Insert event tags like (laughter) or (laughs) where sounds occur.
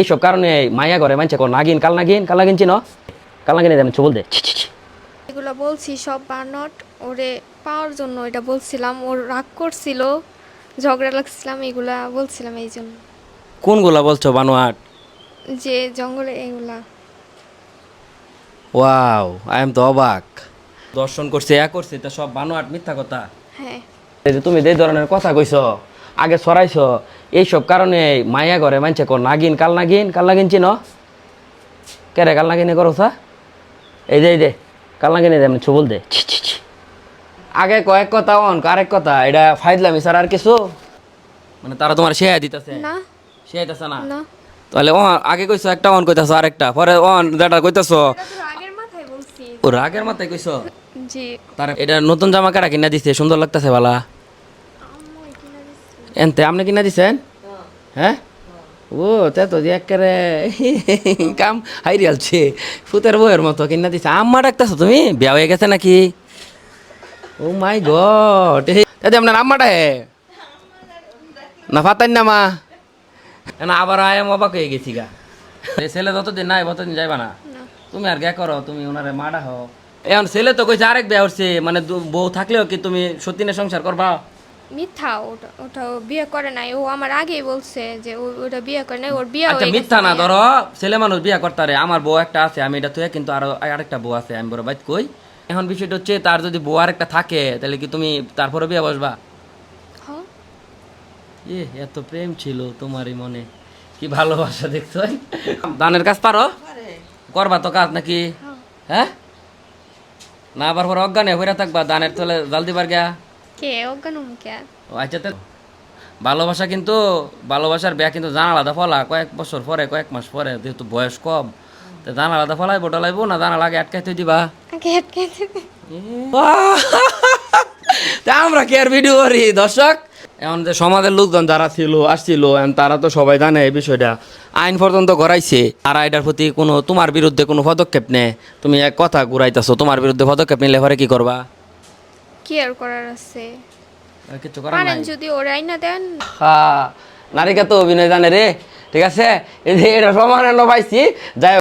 এইসব কারণে মায়া করে মানছে কোন নাগিন কাল নাগিন কাল নাগিন চিনো? কাল নাগিন দেন চুবল দে। এগুলো বলছি সব বানট ওরে পাওয়ার জন্য এটা বলছিলাম ওর রাগ করছিল ঝগড়া লাগছিলাম এগুলা বলছিলাম এই জন্য। কোনগুলা বলছো বানোয়াট? যে জঙ্গলে এগুলা। ওয়াও আই এম তো অবাক। দর্শন করছে এ করছে তা সব বানোয়াট মিথ্যা কথা। হ্যাঁ। এই যে তুমি যে ধরনের কথা কইছ আগে ছড়াইছ এইসব কারণে মায়া করে মানছে কর নাগিন কাল নাগিন কাল নাগিন চিনো? কেরে কাল নাগিনে করো সা? এই যে এই যে কাল নাগিনে দে ছি, ছি, ছি। আগে কয়েক কথা অন আরেক কথা এটা ফাইদলামি স্যার আর কিছু? মানে তারা তোমার শেয়া দিতেছে। না। শেয়াইতেছে না? না। তাহলে ও আগে কইছো একটা অন কইতাছো আরেকটা পরে অন যেটা কইতাছো। আগের মাথায় বলছি। ও রাগের মাথায় কইছো? জি। তার এটা নতুন জামা কারা কিনা দিছে? সুন্দর লাগতেছে বালা এনতে আপনি কিনা দিছেন? হ্যাঁ? ও তে তো যে একেবারে কাম হাইরি আলছে। ফুতের বইয়ের মতো কিনা দিছে। আম্মা ডাকতেছো তুমি? বিয়া হয়ে গেছে নাকি? Oh my god. দাদি আপনার আম্মাটা হে। না ফাতাই না মা। না আবার আয় অবাক হয়ে গেছি গা। ছেলে যতদিন নাই ততদিন যাইবা না। তুমি আর গে করো তুমি ওনারে মাডা হও। এখন ছেলে তো কইছে আরেক বিয়া হচ্ছে মানে বউ থাকলেও কি তুমি সত্যিনে সংসার করবা? মিথ্যা ওটা ওটা বিয়ে করে নাই। ও আমার আগেই বলছে যে ওটা বিয়ে করে নাই ওর বিয়ে আচ্ছা মিথ্যা না ধরো ছেলে মানুষ বিয়া করতারে আমার বউ একটা আছে আমি এটা কিন্তু আরও আরেকটা বউ আছে আমি বড় বাইত কই। এখন বিষয়টা হচ্ছে তার যদি বউ আরেকটা থাকে তাহলে কি তুমি তারপরে বিয়া বসবা? হ্যাঁ। এ এত প্রেম ছিল তোমারই মনে। কি ভালোবাসা দেখছ? দানের কাজ পারো? করবা তো কাজ নাকি? হ্যাঁ। না আবার পর অজ্ঞানে হইরা থাকবা দানের তলে জাল দিবার গা কে? অজ্ঞান কে? ও আচ্ছা তো ভালোবাসা কিন্তু ভালোবাসার বিয়া কিন্তু জানা আলাদা ফলা। কয়েক বছর পরে কয়েক মাস পরে যেহেতু বয়স কম তো জানা আলাদা ফলাই বোটা লাগবো না? জানা লাগে আটকাইতে দিবা। (laughs) তা আমরা কি আর ভিডিও করি? দর্শক এখন যে সমাজের লোকজন যারা ছিল আসছিল তারা তো সবাই জানে এই বিষয়টা। আইন পর্যন্ত গড়াইছে। আর এটার প্রতি কোনো তোমার বিরুদ্ধে কোনো পদক্ষেপ নেই তুমি এক কথা ঘুরাইতেছো তোমার বিরুদ্ধে পদক্ষেপ নিলে পরে কি করবা? কি আর করার আছে। কিছু করার পারেন নাই? যদি ওরাই না দেন। হ্যাঁ নারীকে তো অভিনয় জানে রে ঠিক আছে? এই যে এটা সমানে পাইছি যাই হোক,